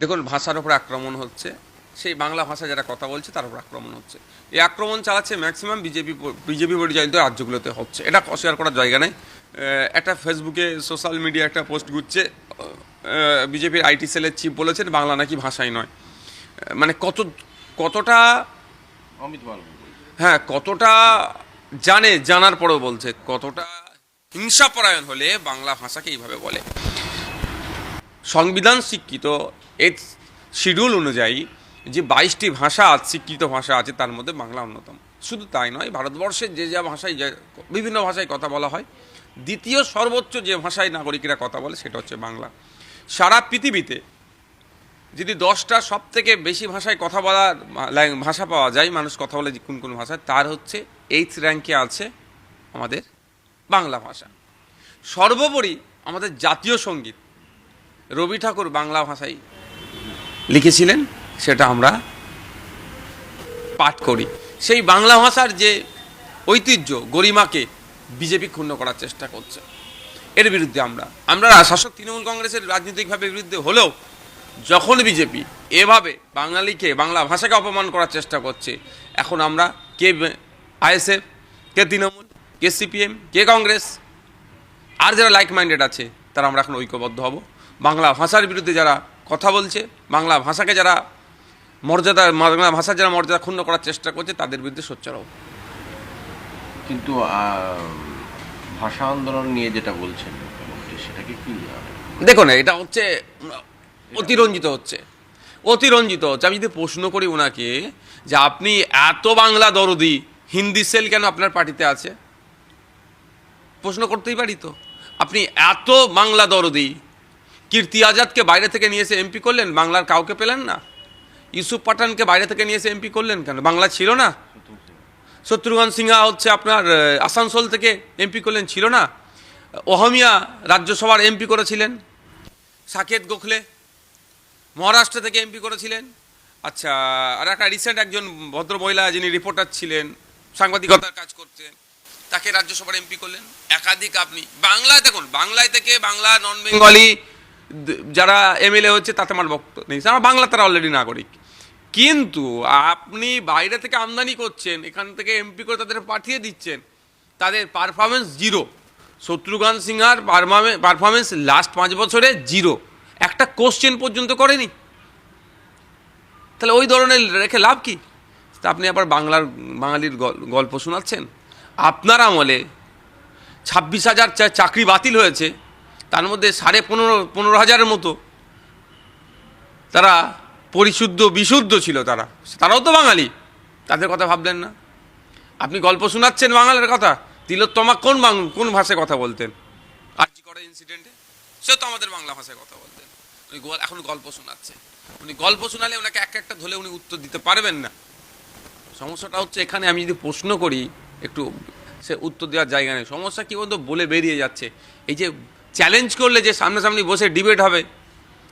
দেখুন ভাষার উপর আক্রমণ হচ্ছে। সেই বাংলা ভাষা যারা কথা বলছে তার উপর আক্রমণ হচ্ছে। এই আক্রমণ চালাচ্ছে ম্যাক্সিমাম বিজেপি বিজেপি পরিচালিত রাজ্যগুলোতে হচ্ছে। এটা অস্বীকার করার জায়গা নেই। একটা ফেসবুকে সোশ্যাল মিডিয়া একটা পোস্ট ঘুরছে। বিজেপির আইটি সেলের চিফ বলেছেন বাংলা নাকি ভাষাই নয়। মানে কত কতটা অমিত হ্যাঁ কতটা জানে জানার পরেও বলছে। কতটা হিংসাপরায়ণ হলে বাংলা ভাষাকে এইভাবে বলে। সংবিধান স্বীকৃত এর শিডিউল অনুযায়ী যে বাইশটি ভাষা স্বীকৃত ভাষা আছে, তার মধ্যে বাংলা অন্যতম। শুধু তাই নয়, ভারতবর্ষের যে যা ভাষায় যে বিভিন্ন ভাষায় কথা বলা হয়, দ্বিতীয় সর্বোচ্চ যে ভাষায় নাগরিকরা কথা বলে, সেটা হচ্ছে বাংলা। সারা পৃথিবীতে যদি দশটা সব থেকে বেশি ভাষায় কথা বলার ভাষা পাওয়া যায়, মানুষ কথা বলে কোন কোন ভাষায়, তার হচ্ছে এইথ র্যাঙ্কে আছে আমাদের বাংলা ভাষা। সর্বোপরি আমাদের জাতীয় সংগীত। রবি ঠাকুর বাংলা ভাষায় লিখেছিলেন, সেটা আমরা পাঠ করি। সেই বাংলা ভাষার যে ঐতিহ্য, গরিমাকে বিজেপি ক্ষুণ্ণ করার চেষ্টা করছে, এর বিরুদ্ধে আমরা। আমরা শাসক তৃণমূল কংগ্রেসের রাজনৈতিকভাবে বিরুদ্ধে হলেও, যখন বিজেপি এভাবে বাঙালিকে বাংলা ভাষাকে অপমান করার চেষ্টা করছে, এখন আমরা কে আইএসএফ, কে তৃণমূল, কে সিপিএম, কে কংগ্রেস, আর যারা লাইক মাইন্ডেড আছে, তারা আমরা এখন ঐক্যবদ্ধ হব। বাংলা ভাষার বিরুদ্ধে যারা কথা বলছে বাংলা ভাষাকে যারা মর্যাদা বাংলা ভাষার যারা মর্যাদা ক্ষুণ্ণ করার চেষ্টা করছে তাদের বিরুদ্ধে সোচ্চার হব কিন্তু ভাষা আন্দোলন নিয়ে যেটা বলছেন সেটাকে কি দেখুন এটা হচ্ছে অতিরঞ্জিত হচ্ছে। অতিরঞ্জিত হচ্ছে। আমি যদি প্রশ্ন করি ওনাকে যে আপনি এত বাংলা দরদি হিন্দি সেল কেন আপনার পার্টিতে আছে? প্রশ্ন করতেই পারি তো। আপনি এত বাংলা দরদি কীর্তি আজাদকে বাইরে থেকে নিয়ে এসে এমপি করলেন? বাংলার কাউকে পেলেন না। ইউসুফ পাঠানকে বাইরে থেকে নিয়ে এসে এমপি করলেন কেন? বাংলা ছিল না? শত্রুঘ্ন সিংহা হচ্ছে আপনার আসানসোল থেকে এমপি করলেন, ছিল না? অহমিয়া রাজ্যসভার এমপি করেছিলেন। সাকেত গোখলে মহারাষ্ট্র থেকে এমপি করেছিলেন। আচ্ছা আর একটা রিসেন্ট একজন ভদ্র মহিলা যিনি রিপোর্টার ছিলেন, সাংবাদিকতার কাজ করতেন তাকে রাজ্যসভার এমপি করলেন। একাধিক আপনি, বাংলায় দেখুন, বাংলায় থেকে বাংলা নন বেঙ্গলি যারা এমএলএ হচ্ছে, তাতে আমার বক্তব্য নেই। আমার বাংলা তারা অলরেডি নাগরিক। কিন্তু আপনি বাইরে থেকে আমদানি করছেন, এখান থেকে এমপি করে তাদের পাঠিয়ে দিচ্ছেন, তাদের পারফরমেন্স জিরো শত্রুঘ্ন সিনহার পারফরমেন্স লাস্ট পাঁচ বছরে জিরো একটা কোশ্চেন পর্যন্ত করেনি। তাহলে ওই ধরনের রেখে লাভ কি? তা আপনি আবার বাংলার, বাঙালির গল- গল্প শোনাচ্ছেন। আপনার আমলে ছাব্বিশ হাজার চাকরি বাতিল হয়েছে। তার মধ্যে সাড়ে পনেরো পনেরো হাজারের মতো তারা পরিশুদ্ধ, বিশুদ্ধ ছিল তারা। তারাও তো বাঙালি। তাদের কথা ভাবলেন না। আপনি গল্প শোনাচ্ছেন বাঙালির কথা। তিলোত্তমা কোন বাং- কোন ভাষায় কথা বলতেন? আর্জি করে ইনসিডেন্টে সে তো আমাদের বাংলা ভাষায় কথা বলতেন। উনি এখন গল্প শোনাচ্ছে। উনি গল্প শোনালে ওনাকে এক একটা ধরে উনি উত্তর দিতে পারবেন না। সমস্যাটা হচ্ছে এখানে আমি যদি প্রশ্ন করি, একটু সে উত্তর দেওয়ার জায়গা নেই। সমস্যা কী বলতো? বলে বেরিয়ে যাচ্ছে। এই যে চ্যালেঞ্জ করলে যে সামনাসামনি বসে ডিবেট হবে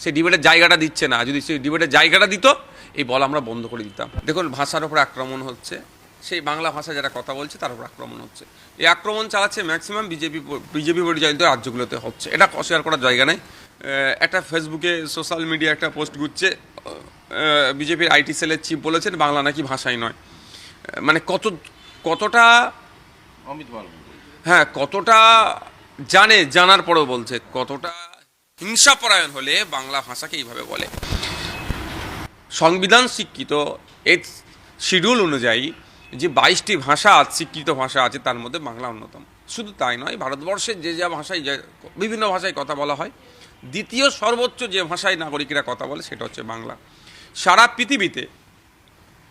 সেই ডিবেটের জায়গাটা দিচ্ছে না। যদি সেই ডিবেটের জায়গাটা দিত এই বল আমরা বন্ধ করে দিতাম। দেখুন ভাষার ওপর আক্রমণ হচ্ছে। সেই বাংলা ভাষা যারা কথা বলছে তার উপর আক্রমণ হচ্ছে। এই আক্রমণ চালাচ্ছে ম্যাক্সিমাম বিজেপি বিজেপি পরিচালিত রাজ্যগুলোতে হচ্ছে। এটা অস্বীকার করার জায়গা নেই। একটা ফেসবুকে সোশ্যাল মিডিয়া একটা পোস্ট ঘুরছে। বিজেপির আইটি সেলের চিফ বলেছেন বাংলা নাকি ভাষাই নয়। মানে কত কতটা অমিত হ্যাঁ কতটা জানে, জানার পরেও বলছে, কতটা হিংসাপরায়ণ হলে বাংলা ভাষাকে এইভাবে বলে। সংবিধান স্বীকৃত এর শিডিউল অনুযায়ী যে বাইশটি ভাষা স্বীকৃত ভাষা আছে, তার মধ্যে বাংলা অন্যতম। শুধু তাই নয় ভারতবর্ষের যে যা ভাষায় যে, বিভিন্ন ভাষায় কথা বলা হয়, দ্বিতীয় সর্বোচ্চ যে ভাষায় নাগরিকরা কথা বলে, সেটা হচ্ছে বাংলা। সারা পৃথিবীতে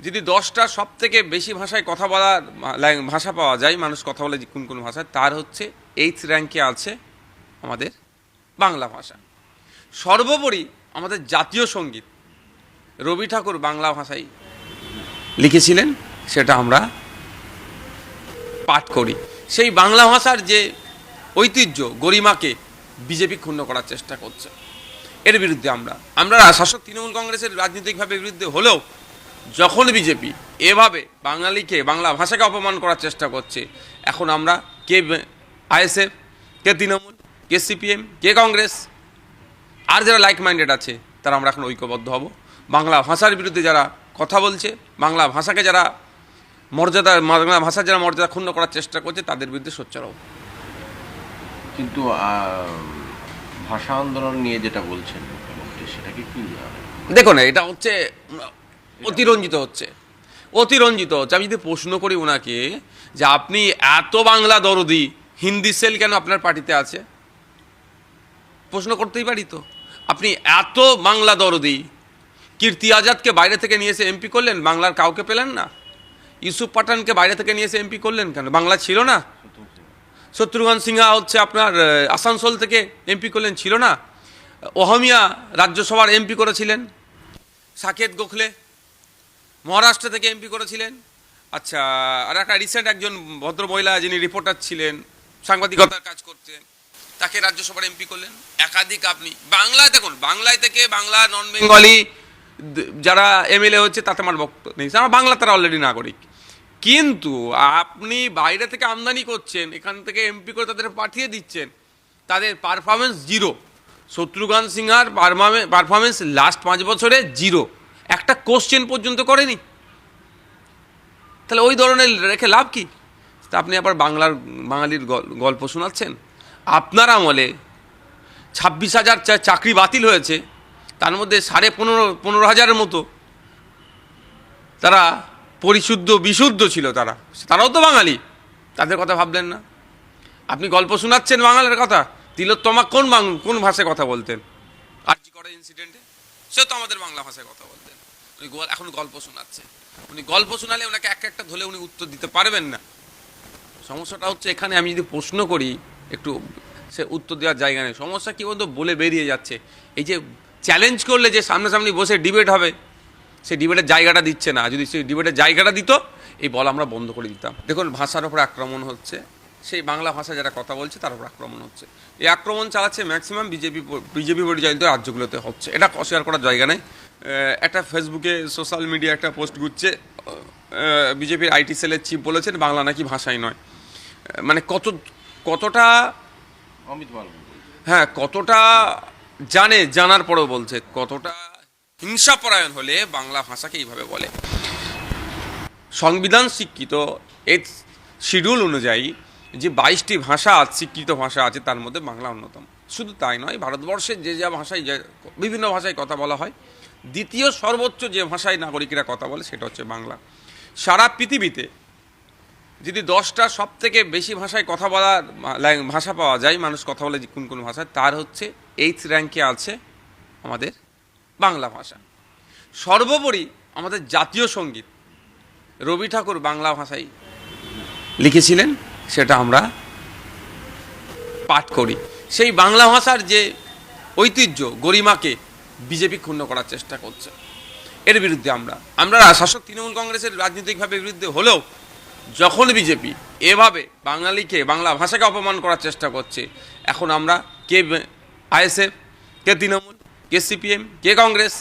যদি দশটা সব থেকে বেশি ভাষায় কথা বলার ভাষা পাওয়া যায়, মানুষ কথা বলে কোন কোন ভাষায়, তার হচ্ছে এইথ র্যাঙ্কে আছে আমাদের বাংলা ভাষা। সর্বোপরি আমাদের জাতীয় সংগীত রবি ঠাকুর বাংলা ভাষায় লিখেছিলেন, সেটা আমরা পাঠ করি। সেই বাংলা ভাষার যে ঐতিহ্য, গরিমাকে বিজেপি ক্ষুণ্ণ করার চেষ্টা করছে। এর বিরুদ্ধে আমরা। আমরা শাসক তৃণমূল কংগ্রেসের রাজনৈতিকভাবে বিরুদ্ধে হলেও যখন বিজেপি এভাবে বাঙালিকে, বাংলা ভাষাকে অপমান করার চেষ্টা করছে, এখন আমরা কে আইএসএফ কে তৃণমূল কে সিপিএম কে কংগ্রেস আর যারা লাইক মাইন্ডেড আছে তারা আমরা এখন ঐক্যবদ্ধ হব। বাংলা ভাষার বিরুদ্ধে যারা কথা বলছে বাংলা ভাষাকে যারা মর্যাদা বাংলা ভাষার যারা মর্যাদা ক্ষুণ্ণ করার চেষ্টা করছে তাদের বিরুদ্ধে সোচ্চার হব। কিন্তু ভাষা আন্দোলন নিয়ে যেটা বলছেন সেটাকে কি দেখুন এটা হচ্ছে অতিরঞ্জিত হচ্ছে। অতিরঞ্জিত হচ্ছে। আমি যদি প্রশ্ন করি ওনাকে যে আপনি এত বাংলা দরদি হিন্দি সেল কেন আপনার পার্টিতে আছে? প্রশ্ন করতেই পারি তো। আপনি এত বাংলা দরদি, কীর্তি আজাদকে বাইরে থেকে নিয়ে এসে এমপি করলেন, বাংলার কাউকে পেলেন না? ইউসুফ পাঠানকে বাইরে থেকে নিয়ে এসে এমপি করলেন কেন? বাংলা ছিল না? শত্রুঘ্ন সিনহা হচ্ছে আপনার আসানসোল থেকে এমপি করলেন, ছিল না? ওহমিয়া রাজ্যসভার এমপি করেছিলেন, সাকেত গোখলে মহারাষ্ট্র থেকে এমপি করেছিলেন। আচ্ছা আর একটা রিসেন্ট একজন ভদ্র মহিলা যিনি রিপোর্টার ছিলেন সাংবাদিকতার কাজ করতেন তাকে রাজ্যসভার এমপি করলেন। একাধিক আপনি, বাংলায় দেখুন, বাংলায় থেকে বাংলা নন বেঙ্গলি যারা এমএলএ হচ্ছে, তাতে আমার বক্তব্য নেই। আমার বাংলা তারা অলরেডি নাগরিক। কিন্তু আপনি বাইরে থেকে আমদানি করছেন, এখান থেকে এমপি করে তাদের পাঠিয়ে দিচ্ছেন, তাদের পারফরমেন্স জিরো শত্রুঘ্ন সিনহার পারফরমেন্স লাস্ট পাঁচ বছরে জিরো একটা কোশ্চেন পর্যন্ত করেনি। তাহলে ওই ধরনের রেখে লাভ কি? তা আপনি আবার বাংলার, বাঙালির গল- গল্প শোনাচ্ছেন? আপনার আমলে ছাব্বিশ হাজার চাকরি বাতিল হয়েছে, তার মধ্যে সাড়ে পনেরো পনেরো হাজারের মতো তারা পরিশুদ্ধ, বিশুদ্ধ ছিল তারা। তারাও তো বাঙালি, তাদের কথা ভাবলেন না। আপনি গল্প শোনাচ্ছেন বাঙালের কথা, তিলোত্তমা কোন কোন ভাষায় কথা বলতেন? করা ইনসিডেন্টে সে তো আমাদের বাংলা ভাষায় কথা বলতেন। উনি এখন গল্প শোনাচ্ছে উনি গল্প শোনালে ওনাকে একটা একটা ধরে উনি উত্তর দিতে পারবেন না। সমস্যাটা হচ্ছে এখানে আমি যদি প্রশ্ন করি, একটু সে উত্তর দেওয়ার জায়গা নেই। সমস্যা কী বলতো? বলে বেরিয়ে যাচ্ছে। এই যে চ্যালেঞ্জ করলে যে সামনাসামনি বসে ডিবেট হবে সেই ডিবেটের জায়গাটা দিচ্ছে না। যদি সেই ডিবেটের জায়গাটা দিত, এই বল আমরা বন্ধ করে দিতাম। দেখুন, ভাষার ওপর আক্রমণ হচ্ছে। সেই বাংলা ভাষা যারা কথা বলছে, তার উপর আক্রমণ হচ্ছে। এই আক্রমণ চালাচ্ছে ম্যাক্সিমাম বিজেপি বিজেপি পরিচালিত রাজ্যগুলোতে হচ্ছে। এটা অস্বীকার করার জায়গা নেই। একটা ফেসবুকে সোশ্যাল মিডিয়া একটা পোস্ট ঘুরছে। বিজেপির আইটি সেলের চিফ বলেছেন, বাংলা নাকি ভাষাই নয়। মানে কত কতটা অমিত হ্যাঁ কতটা জানে জানার পরেও বলছে কতটা হিংসাপরায়ণ হলে বাংলা ভাষাকে এইভাবে বলে। সংবিধান স্বীকৃত এর শিডিউল অনুযায়ী যে বাইশটি ভাষা আছে স্বীকৃত ভাষা আছে তার মধ্যে বাংলা অন্যতম। শুধু তাই নয় ভারতবর্ষের যে যা ভাষায় যে বিভিন্ন ভাষায় কথা বলা হয় দ্বিতীয় সর্বোচ্চ যে ভাষায় নাগরিকরা কথা বলে সেটা হচ্ছে বাংলা। সারা পৃথিবীতে যদি দশটা সব থেকে বেশি ভাষায় কথা বলার ভাষা পাওয়া যায়, মানুষ কথা বলে কোন কোন ভাষায়, তার হচ্ছে এইথ র্যাঙ্কে আছে আমাদের বাংলা ভাষা। সর্বোপরি আমাদের জাতীয় সংগীত, রবি ঠাকুর বাংলা ভাষায় লিখেছিলেন, সেটা আমরা পাঠ করি। সেই বাংলা ভাষার যে ঐতিহ্য, গরিমাকে বিজেপি ক্ষুণ্ণ করার চেষ্টা করছে। এর বিরুদ্ধে আমরা আমরা শাসক তৃণমূল কংগ্রেসের রাজনৈতিকভাবে বিরুদ্ধে হলেও যখন বিজেপি এভাবে বাঙালিকে বাংলা ভাষাকে অপমান করার চেষ্টা করছে এখন আমরা কে আইএসএফ কে তৃণমূল কে সিপিএম কে কংগ্রেস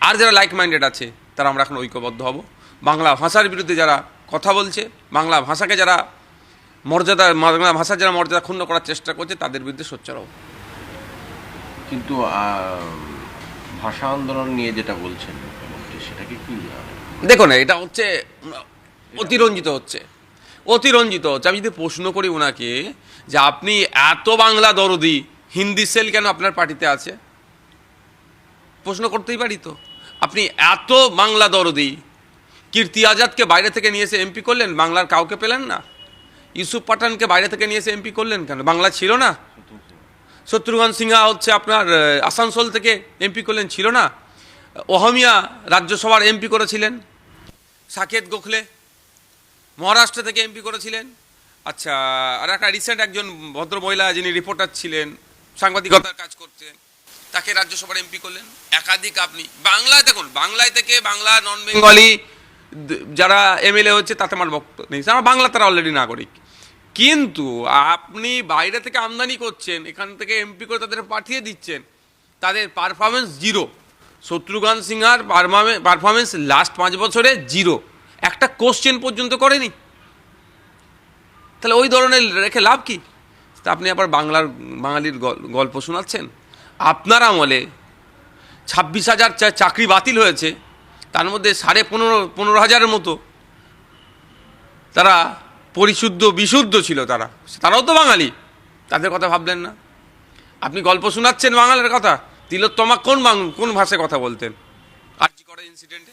আর যারা লাইক মাইন্ডেড আছে তারা আমরা এখন ঐক্যবদ্ধ হব। বাংলা ভাষার বিরুদ্ধে যারা কথা বলছে বাংলা ভাষাকে যারা মর্যাদা বাংলা ভাষার যারা মর্যাদা ক্ষুণ্ণ করার চেষ্টা করছে তাদের বিরুদ্ধে সোচ্চার হব। কিন্তু ভাষা আন্দোলন নিয়ে যেটা বলছেন সেটাকে কি দেখুন এটা হচ্ছে অতিরঞ্জিত হচ্ছে। অতিরঞ্জিত হচ্ছে। আমি যদি প্রশ্ন করি ওনাকে যে আপনি এত বাংলা দরদি, হিন্দি সেল কেন আপনার পার্টিতে আছে? প্রশ্ন করতেই পারি তো। আপনি এত বাংলা দরদি, কীর্তি আজাদকে বাইরে থেকে নিয়ে এসে এমপি করলেন, বাংলার কাউকে পেলেন না? ইউসুফ পাঠানকে বাইরে থেকে নিয়ে এসে এমপি করলেন কেন? বাংলা ছিল না? শত্রুঘ্ন সিংহা হচ্ছে আপনার আসানসোল থেকে এমপি করলেন, ছিল না? ওহমিয়া রাজ্যসভার এমপি করেছিলেন। সাকেত গোখলে মহারাষ্ট্র থেকে এমপি করেছিলেন। আচ্ছা আর একটা রিসেন্ট একজন ভদ্র মহিলা যিনি রিপোর্টার ছিলেন, সাংবাদিকতার কাজ করতেন, তাকে রাজ্যসভার এমপি করলেন। একাধিক আপনি, বাংলায় দেখুন, বাংলায় থেকে বাংলা নন বেঙ্গলি যারা এমএলএ হচ্ছে, তাতে আমার বক্তব্য নেই। আমার বাংলা তারা অলরেডি নাগরিক। কিন্তু আপনি বাইরে থেকে আমদানি করছেন, এখান থেকে এমপি করে তাদের পাঠিয়ে দিচ্ছেন, তাদের পারফরমেন্স জিরো শত্রুঘ্ন সিনহার পারফরমেন্স লাস্ট পাঁচ বছরে জিরো একটা কোশ্চেন পর্যন্ত করেনি। তাহলে ওই ধরনের রেখে লাভ কি? তা আপনি আবার বাংলার, বাঙালির গল- গল্প শোনাচ্ছেন। আপনার আমলে ছাব্বিশ হাজার চাকরি বাতিল হয়েছে, তার মধ্যে সাড়ে পনেরো পনেরো হাজারের মতো তারা পরিশুদ্ধ, বিশুদ্ধ ছিল তারা। তারাও তো বাঙালি, তাদের কথা ভাবলেন না। আপনি গল্প শোনাচ্ছেন বাঙালের কথা, তিলোত্তমা কোন কোন ভাষায় কথা বলতেন? আর্জি করার ইনসিডেন্টে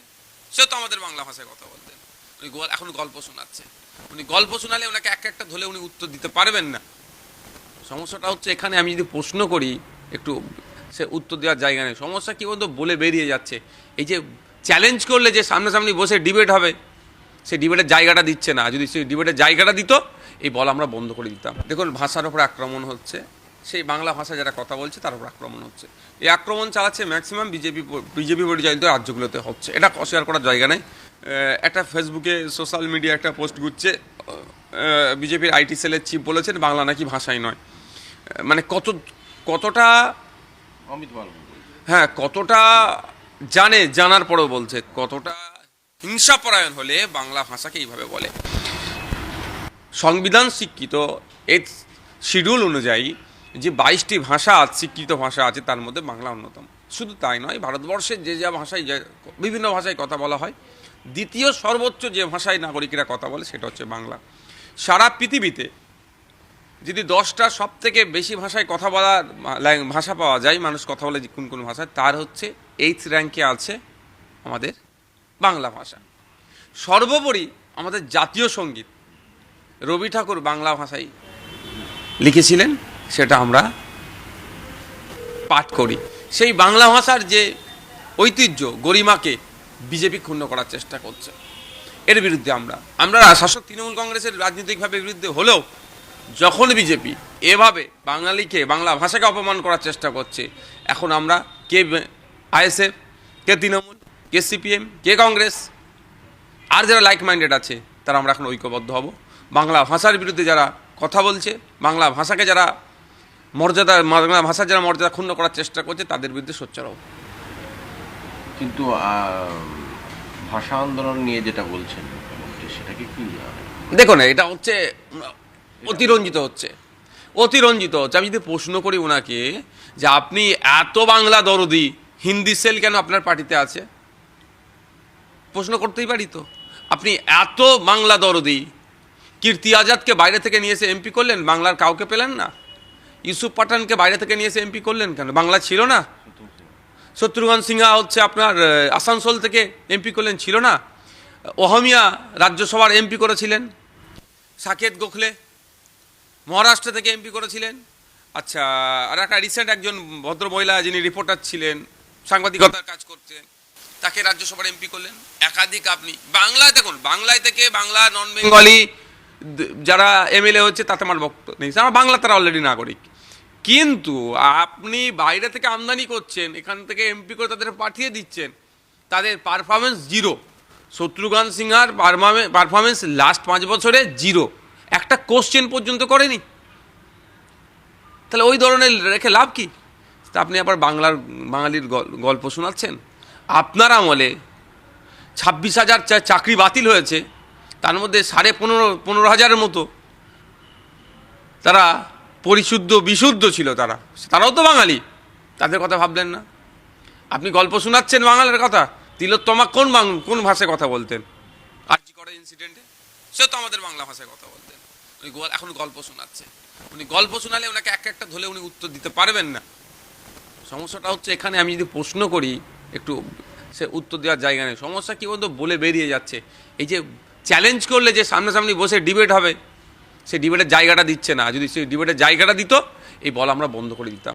সে তো আমাদের বাংলা ভাষায় কথা বলতেন। উনি এখন গল্প শোনাচ্ছে উনি গল্প শোনালে ওনাকে একটা একটা ধরে উনি উত্তর দিতে পারবেন না। সমস্যাটা হচ্ছে এখানে আমি যদি প্রশ্ন করি, একটু সে উত্তর দেওয়ার জায়গা নেই। সমস্যা কী বলতো? বলে বেরিয়ে যাচ্ছে। এই যে চ্যালেঞ্জ করলে যে সামনাসামনি বসে ডিবেট হবে সেই ডিবেটের জায়গাটা দিচ্ছে না। যদি সেই ডিবেটের জায়গাটা দিত, এই বল আমরা বন্ধ করে দিতাম। দেখুন, ভাষার ওপর আক্রমণ হচ্ছে। সেই বাংলা ভাষা যারা কথা বলছে তার উপর আক্রমণ হচ্ছে। এই আক্রমণ চালাচ্ছে ম্যাক্সিমাম বিজেপি বিজেপি পরিচালিত রাজ্যগুলোতে হচ্ছে। এটা অস্বীকার করার জায়গা নেই। একটা ফেসবুকে সোশ্যাল মিডিয়া একটা পোস্ট ঘুরছে। বিজেপির আইটি সেলের চিফ বলেছেন বাংলা নাকি ভাষাই নয়। মানে কত কতটা অমিত হ্যাঁ কতটা জানে জানার পরেও বলছে কতটা হিংসাপরায়ণ হলে বাংলা ভাষাকে এইভাবে বলে। সংবিধান স্বীকৃত এই শিডিউল অনুযায়ী যে বাইশটি ভাষা স্বীকৃত ভাষা আছে, তার মধ্যে বাংলা অন্যতম। শুধু তাই নয় ভারতবর্ষের যে যা ভাষায় যে বিভিন্ন ভাষায় কথা বলা হয়, দ্বিতীয় সর্বোচ্চ যে ভাষায় নাগরিকরা কথা বলে সেটা হচ্ছে বাংলা। সারা পৃথিবীতে যদি দশটা সব থেকে বেশি ভাষায় কথা বলার ভাষা পাওয়া যায়, মানুষ কথা বলে যে কোন কোন ভাষায়, তার হচ্ছে এইথ র্যাঙ্কে আছে আমাদের বাংলা ভাষা। সর্বোপরি আমাদের জাতীয় সংগীত রবি ঠাকুর বাংলা ভাষায় লিখেছিলেন। সেটা আমরা পাঠ করি। সেই বাংলা ভাষার যে ঐতিহ্য, গরিমাকে বিজেপি ক্ষুণ্ণ করার চেষ্টা করছে। এর বিরুদ্ধে আমরা। আমরা শাসক তৃণমূল কংগ্রেসের রাজনৈতিকভাবে বিরুদ্ধে হলেও যখন বিজেপি এভাবে বাঙালিকে বাংলা ভাষাকে অপমান করার চেষ্টা করছে, এখন আমরা কে আইএসএফ, কে তৃণমূল, কে সিপিএম, কে কংগ্রেস, আর যারা লাইক মাইন্ডেড আছে, তারা আমরা এখন ঐক্যবদ্ধ হব। বাংলা ভাষার বিরুদ্ধে যারা কথা বলছে, বাংলা ভাষাকে যারা মর্যাদা বাংলা ভাষার যারা মর্যাদা ক্ষুণ্ণ করার চেষ্টা করছে তাদের বিরুদ্ধে সোচ্চার হব কিন্তু ভাষা আন্দোলন নিয়ে যেটা বলছেন সেটাকে কি আহ, দেখো না এটা হচ্ছে অতিরঞ্জিত হচ্ছে। অতিরঞ্জিত হচ্ছে। আমি যদি প্রশ্ন করি ওনাকে যে আপনি এত বাংলা দরদি হিন্দি সেল কেন আপনার পার্টিতে আছে? প্রশ্ন করতেই পারি তো। আপনি এত বাংলা দরদি কীর্তি আজাদকে বাইরে থেকে নিয়ে এসে এমপি করলেন বাংলার কাউকে পেলেন না? ইউসুফ পাঠানকে বাইরে থেকে নিয়ে এসে এমপি করলেন কেন? বাংলা ছিল না? শত্রুঘ্ন সিনহা হচ্ছে আপনার আসানসোল থেকে এমপি করলেন, ছিল না? অহমিয়া রাজ্যসভার এমপি করেছিলেন, সাকেত গোখলে মহারাষ্ট্র থেকে এমপি করেছিলেন। আচ্ছা আর একটা রিসেন্ট একজন ভদ্র মহিলা যিনি রিপোর্টার ছিলেন, সাংবাদিকতার কাজ করতেন, তাকে রাজ্যসভার এমপি করলেন। একাধিক আপনি বাংলায় দেখুন, বাংলায় থেকে বাংলা নন বেঙ্গলি যারা এমএলএ হচ্ছে, তাতে আমার বক্তব্য নেই। আমার বাংলা তারা অলরেডি নাগরিক। কিন্তু আপনি বাইরে থেকে আমদানি করছেন, এখান থেকে এমপি করে তাদের পাঠিয়ে দিচ্ছেন, তাদের পারফরমেন্স জিরো শত্রুঘ্ন সিনহার পারফরমেন্স লাস্ট পাঁচ বছরে জিরো একটা কোশ্চেন পর্যন্ত করেনি। তাহলে ওই ধরনের রেখে লাভ কি? আপনি আবার বাংলার, বাঙালির গল- গল্প শোনাচ্ছেন। আপনার আমলে ছাব্বিশ হাজার চাকরি বাতিল হয়েছে, তার মধ্যে সাড়ে পনেরো পনেরো হাজারের মতো তারা পরিশুদ্ধ, বিশুদ্ধ ছিল তারা। তারাও তো বাঙালি। তাদের কথা ভাবলেন না। আপনি গল্প শোনাচ্ছেন বাঙালের কথা। তিলোত্তমা কোন কোন ভাষায় কথা বলতেন? আর্জি করার ইনসিডেন্টে সে তো আমাদের বাংলা ভাষায় কথা বলতেন। উনি এখন গল্প শোনাচ্ছে। উনি গল্প শোনালে ওনাকে একটা একটা ধরে উনি উত্তর দিতে পারবেন না। সমস্যাটা হচ্ছে এখানে আমি যদি প্রশ্ন করি, একটু সে উত্তর দেওয়ার জায়গা নেই। সমস্যা কী বলতো? বলে বেরিয়ে যাচ্ছে। এই যে চ্যালেঞ্জ করলে যে সামনাসামনি বসে ডিবেট হবে। সেই ডিবেটের জায়গাটা দিচ্ছে না। যদি সেই ডিবেটের জায়গাটা দিত, এই বল আমরা বন্ধ করে দিতাম।